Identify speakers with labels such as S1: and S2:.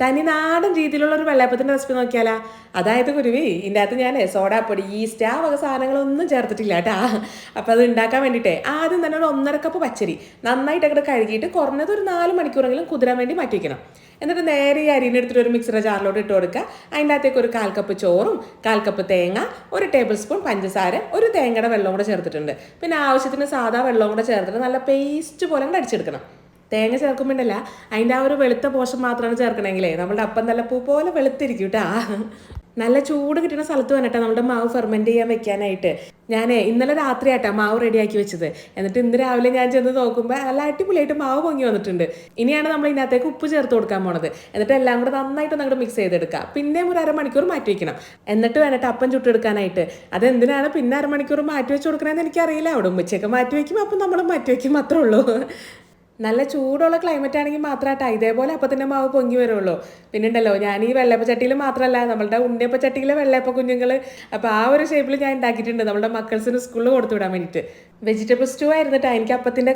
S1: തനി നാടൻ രീതിയിലുള്ള ഒരു വെള്ളയപ്പത്തിന്റെ റെസിപ്പി നോക്കിയാലാ. അതായത് കുരുവി ഇതിന്റെ അകത്ത് ഞാൻ സോഡാപ്പൊടി ഈസ്റ്റ് ആ വക സാധനങ്ങളൊന്നും ചേർത്തിട്ടില്ല കേട്ടാ അപ്പോൾ അത് ഉണ്ടാക്കാൻ വേണ്ടിയിട്ടേ ആദ്യം തന്നെ ഒരു ഒന്നര കപ്പ് പച്ചരി നന്നായിട്ട് കഴുകിയിട്ട് കുറഞ്ഞത് ഒരു നാല് മണിക്കൂറെങ്കിലും കുതിരാൻ വേണ്ടി മാറ്റി വയ്ക്കണം എന്നിട്ട് നേരെ ഈ അരിനെ എടുത്തിട്ട് ഒരു മിക്സറുടെ ജാറിലോട്ട് ഇട്ട് കൊടുക്കുക. അതിന്റെ അകത്തേക്ക് ഒരു കാൽ കപ്പ് ചോറും കാൽ കപ്പ് തേങ്ങ ഒരു ടേബിൾ സ്പൂൺ പഞ്ചസാര ഒരു തേങ്ങയുടെ വെള്ളം കൂടെ ചേർത്തിട്ടുണ്ട്. പിന്നെ ആവശ്യത്തിന് സാധാ വെള്ളം കൂടെ ചേർത്തിട്ട് നല്ല പേസ്റ്റ് പോലെ കൂടെ അടിച്ചെടുക്കണം. തേങ്ങ ചേർക്കുമ്പോണ്ടല്ല അതിന്റെ ആ ഒരു വെളുത്ത പോഷം മാത്രമാണ് ചേർക്കണമെങ്കിലേ നമ്മുടെ അപ്പം നല്ല പൂ പോലെ വെളുത്തിരിക്കും കേട്ടാ നല്ല ചൂട് കിട്ടുന്ന സ്ഥലത്ത് വന്നിട്ടാ നമ്മുടെ മാവ് ഫെർമെന്റ് ചെയ്യാൻ വെക്കാനായിട്ട്. ഞാൻ ഇന്നലെ രാത്രി മാവ് റെഡിയാക്കി വെച്ചത്. എന്നിട്ട് ഇന്ന് രാവിലെ ഞാൻ ചെന്ന് നോക്കുമ്പോൾ നല്ല അടിപൊളിയായിട്ട് മാവ് പൊങ്ങി വന്നിട്ടുണ്ട്. ഇനിയാണ് നമ്മൾ ഇതിനകത്തേക്ക് ഉപ്പ് ചേർത്ത് കൊടുക്കാൻ പോണത്. എന്നിട്ട് എല്ലാം കൂടെ നന്നായിട്ട് അങ്ങോട്ട് മിക്സ് ചെയ്തെടുക്കുക പിന്നെയും ഒരു അരമണിക്കൂർ മാറ്റി വെക്കണം. എന്നിട്ട് വേണ്ടിട്ട് അപ്പം ചുട്ടെടുക്കാനായിട്ട്. അതെന്തിനാണ് പിന്നെ അരമണിക്കൂർ മാറ്റി വെച്ച് കൊടുക്കണമെന്ന് എനിക്കറിയില്ല. അവിടെ ഉമ്മച്ചയൊക്കെ മാറ്റി വയ്ക്കും അപ്പം നമ്മൾ മാറ്റി വയ്ക്കും മാത്രമേ ഉള്ളൂ. നല്ല ചൂടുള്ള ക്ലൈമറ്റ് ആണെങ്കിൽ മാത്രമായിട്ടാ ഇതേപോലെ അപ്പത്തിന്റെ മാവ് പൊങ്ങി വരുള്ളൂ. പിന്നെ ഉണ്ടല്ലോ ഞാൻ ഈ വെള്ളയപ്പ ചട്ടിയിൽ മാത്രമല്ല നമ്മളുടെ ഉണ്ണിയപ്പ ചട്ടിയിലെ വെള്ളയപ്പ കുഞ്ഞുങ്ങൾ അപ്പോൾ ആ ഒരു ഷേപ്പിൽ ഞാൻ ഉണ്ടാക്കിയിട്ടുണ്ട് നമ്മുടെ മക്കൾസിന് സ്കൂളിൽ കൊടുത്തു വിടാൻ വേണ്ടിയിട്ട്. വെജിറ്റബിൾ സ്റ്റൂ ആയിരുന്നിട്ടാണ് എനിക്ക് അപ്പത്തിന്റെ